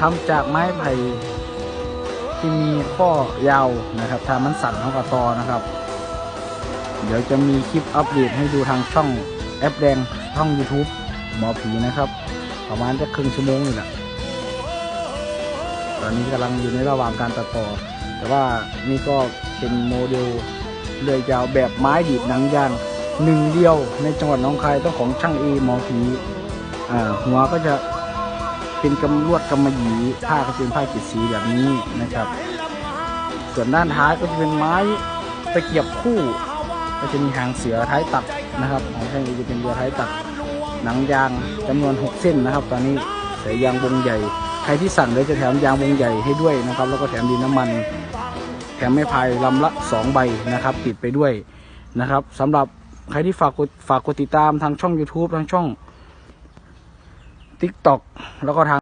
ทำจากไม้ไผ่ที่มีข้อยาวนะครับถ้ามันสั่นเท่ากับตอนะครับ เดี๋ยวจะมีคลิปอัปเดตให้ดูทางช่องแอปแดงช่อง YouTube หมอผีนะครับ ประมาณจะครึ่งชั่วโมงนี่แหละตอนนี้กำลังอยู่ในระหว่างการตัดต่อ แต่ว่านี่ก็เป็นโมเดลเรือยยาวแบบไม้ดีดหนังยางหนึ่งเดียวในจังหวัดหนองคายต้องของช่างเอหมอผีอ่าหัวก็จะ เป็นกำลวดกำมะหยี่ผ้าก็จะเป็นผ้ากีดสีแบบนี้นะครับ ส่วนด้านท้ายก็จะเป็นไม้ตะเกียบคู่ ก็จะมีหางเสือท้ายตัดนะครับของช่งจะเป็นเรือท้ายตัดหนังยางจำนวน 6 เส้นนะครับ ตอนนี้ใส่ยางวงใหญ่ ใครที่สั่งเลยจะแถมยางวงใหญ่ให้ด้วยนะครับ แล้วก็แถมดินน้ำมัน แถมไม้พายลำละ 2 ใบนะครับ ติดไปด้วยนะครับสำหรับใครที่ฝากกดฝากกดติดตามทางช่อง YouTube ทางช่อง ทิกตอกแล้วก็ทาง